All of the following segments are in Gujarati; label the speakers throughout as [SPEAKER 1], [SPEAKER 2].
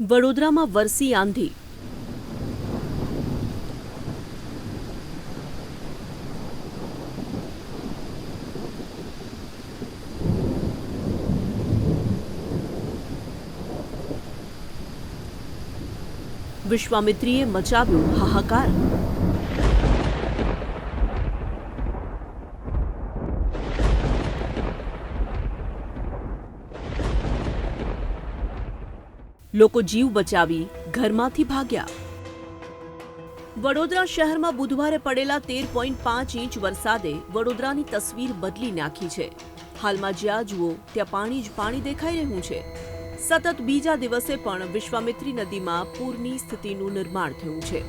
[SPEAKER 1] વડોદરામાં વરસી આંધી. વિશ્વામિત્રીએ મચાવ્યો હાહાકાર. લોકો જીવ બચાવી ઘરમાંથી ભાગ્યા. વડોદરા શહેરમાં બુધવારે પડેલા તેર પોઈન્ટ પાંચ ઇંચ વરસાદે વડોદરાની તસવીર બદલી નાખી છે. હાલમાં જ્યાં જુઓ, ત્યાં પાણી જ પાણી દેખાઈ રહ્યું છે. સતત બીજા દિવસે પણ વિશ્વામિત્રી નદીમાં પૂરની સ્થિતિનું નિર્માણ થયું છે.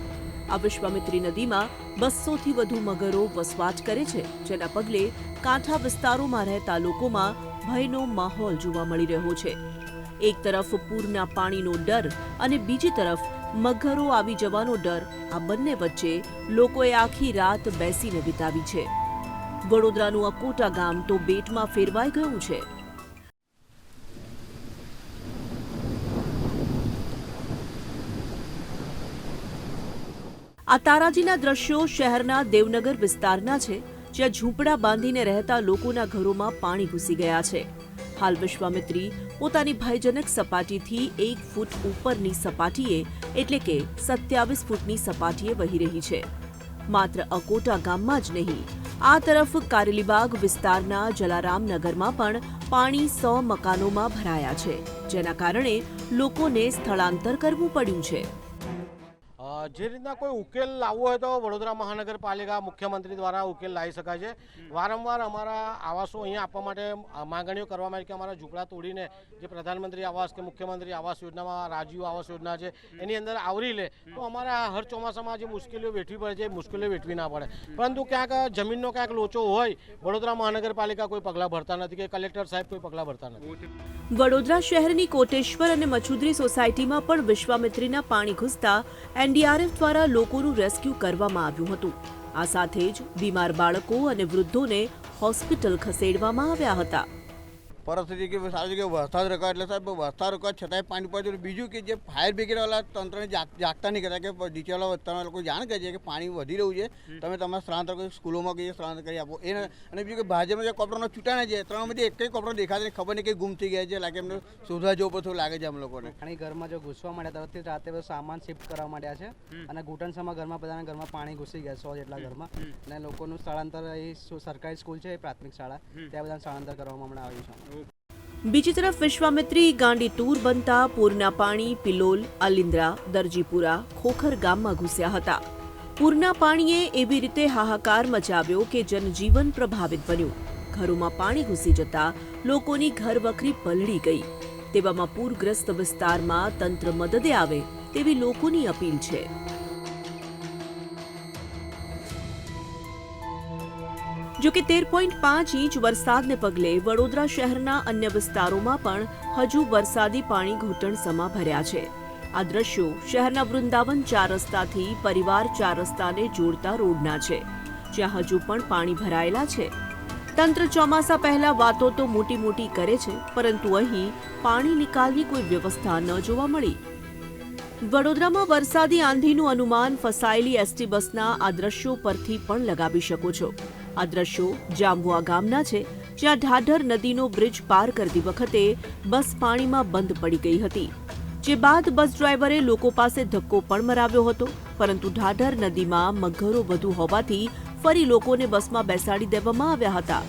[SPEAKER 1] આ વિશ્વામિત્રી નદીમાં બસોથી વધુ મગરો વસવાટ કરે છે, જેના પગલે કાંઠા વિસ્તારોમાં રહેતા લોકોમાં ભયનો માહોલ જોવા મળી રહ્યો છે. એક તરફ પૂરના પાણીનો ડર અને બીજી તરફ મગરો આવી જવાનો ડર. આ બંને વચ્ચે લોકોએ આખી રાત બેસીને વિતાવી છે. વડોદરાનું અકોટા ગામ તો બેટમાં ફેરવાઈ ગયું છે. આ તારાજીના દ્રશ્યો શહેરના દેવનગર વિસ્તારના છે, જ્યાં ઝૂંપડા બાંધીને રહેતા લોકોના ઘરોમાં પાણી ઘૂસી ગયા છે. હાલ વિશ્વામિત્રી પોતાની ભયજનક સપાટીથી એક ફૂટ ઉપરની સપાટીએ, એટલે કે સત્યાવીસ ફૂટની સપાટીએ વહી રહી છે. માત્ર અકોટા ગામમાં જ નહીં, આ તરફ કારેલીબાગ વિસ્તારના જલારામ નગરમાં પણ પાણી સો મકાનોમાં ભરાયા છે, જેના કારણે લોકોને સ્થળાંતર કરવું પડ્યું છે.
[SPEAKER 2] જે રીતના કોઈ ઉકેલ લાવવો હોય તો વડોદરા મહાનગરપાલિકા મુખ્યમંત્રી દ્વારા ઉકેલ લાવી શકાય છે. વારંવાર અમારા આવાસો અહીંયા આપવા માટે માગણીઓ કરવામાં આવી કે અમારા ઝૂંપડા તોડીને જે પ્રધાનમંત્રી આવાસ કે મુખ્યમંત્રી આવાસ યોજનામાં રાજીવ આવાસ યોજના છે, એની અંદર આવરી લે તો અમારા હર ચોમાસામાં જે મુશ્કેલીઓ વેઠવી પડે છે, એ મુશ્કેલીઓ વેઠવી ના પડે. પરંતુ ક્યાંક જમીનનો ક્યાંક લોચો હોય, વડોદરા મહાનગરપાલિકા કોઈ પગલાં ભરતા નથી કે કલેક્ટર સાહેબ કોઈ પગલાં ભરતા નથી.
[SPEAKER 1] વડોદરા શહેરની કોટેશ્વર અને મચુદરી સોસાયટીમાં પણ વિશ્વામિત્રીના પાણી ઘૂસતા એનડીઆરએફ દ્વારા લોકોનું રેસ્ક્યુ કરવામાં આવ્યું હતું. આ સાથે જ બીમાર બાળકો અને વૃદ્ધોને હોસ્પિટલ ખસેડવામાં આવ્યા હતા.
[SPEAKER 3] પરિસ્થિતિ કે સારી જગ્યાએ વરસાદ રોકાય એટલે સાહેબ વરસાદ રોકાય છતાંય પાણી પડતું બીજું કે જે ફાયર બ્રિગેડવાળા તંત્રને જાગ જાગતા નહીં કરતા કે નીચેવાળા વિસ્તારના લોકો જાણ કરે છે કે પાણી વધી રહ્યું છે. તમે તમારા સ્થળાંતર કરી સ્કૂલોમાં કહીએ સ્થળાંતર કરી આપો. એ અને બીજું કે ભાજપમાં જે કોપરાનો છૂટાને છે ત્રણમાંથી એક કોપરો દેખાતા નહીં ખબર નહીં કે ગુમ થઈ ગયા છે લાગે એમને શોધવા જવું પડતું લાગે છે અમ લોકોને.
[SPEAKER 4] પાણી ઘરમાં જો ઘૂસવા માંડ્યા તરફથી રાતે બધું સામાન શિફ્ટ કરવા માંડ્યા છે. અને ઘૂંટણસામાં ઘરમાં બધાના ઘરમાં પાણી ઘૂસી ગયા સો જેટલા ઘરમાં. અને લોકોનું સ્થળાંતર અહીં સરકારી સ્કૂલ છે એ પ્રાથમિક શાળા. ત્યાં બધા સ્થળાંતર કરવામાં હમણાં આવ્યું છે.
[SPEAKER 1] બીજી તરફ વિશ્વામિત્રી ગાંડી ટૂર બનતા પૂરના પાણી, પિલોલ અલિન્દ્રા દરજીપુરા, ખોખર ગામમાં ઘૂસ્યા હતા. પૂરના પાણીએ એવી રીતે હાહાકાર મચાવ્યો કે જનજીવન પ્રભાવિત બન્યું. ઘરોમાં પાણી ઘૂસી જતા લોકોની ઘરવખરી પલળી ગઈ. તેવામાં પૂરગ્રસ્ત વિસ્તારમાં તંત્ર મદદે આવે તેવી લોકોની અપીલ છે. જો કે તેર પોઈન્ટ પાંચ ઇંચ વરસાદને પગલે વડોદરા શહેરના અન્ય વિસ્તારોમાં પણ હજુ વરસાદી પાણી ઘૂંટણસમાં ભર્યા છે. આ દ્રશ્યો શહેરના વૃંદાવન ચાર રસ્તાથી પરિવાર ચાર રસ્તાને જોડતા રોડના છે, જ્યાં હજુ પણ પાણી ભરાયેલા છે. તંત્ર ચોમાસા પહેલા વાતો તો મોટી મોટી કરે છે, પરંતુ અહીં પાણી નિકાલની કોઈ વ્યવસ્થા ન જોવા મળી. વડોદરામાં વરસાદી આંધીનું અનુમાન ફસાયેલી એસટી બસના આ દ્રશ્યો પરથી પણ લગાવી શકો છો. આ દ્રશ્યો જાંબુઆ ગામના છે, જ્યાં ઢાઢર નદીનો બ્રિજ પાર કરતી વખતે બસ પાણીમાં બંધ પડી ગઈ હતી. જે બાદ બસ ડ્રાઈવરે લોકો પાસે ધક્કો પણ મરાવ્યો હતો, પરંતુ ઢાઢર નદીમાં મગરો વધુ હોવાથી ફરી લોકોને બસમાં બેસાડી દેવામાં આવ્યા હતા.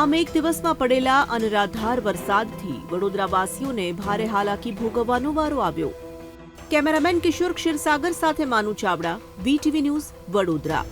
[SPEAKER 1] આમ એક દિવસમાં પડેલા અનરાધાર વરસાદથી વડોદરાવાસીઓને ભારે હાલાકી ભોગવવાનો વારો આવ્યો. કેમેરામેન કિશોર ક્ષીરસાગર સાથે માનુ ચાવડા વીટીવી ન્યૂઝ, વડોદરા.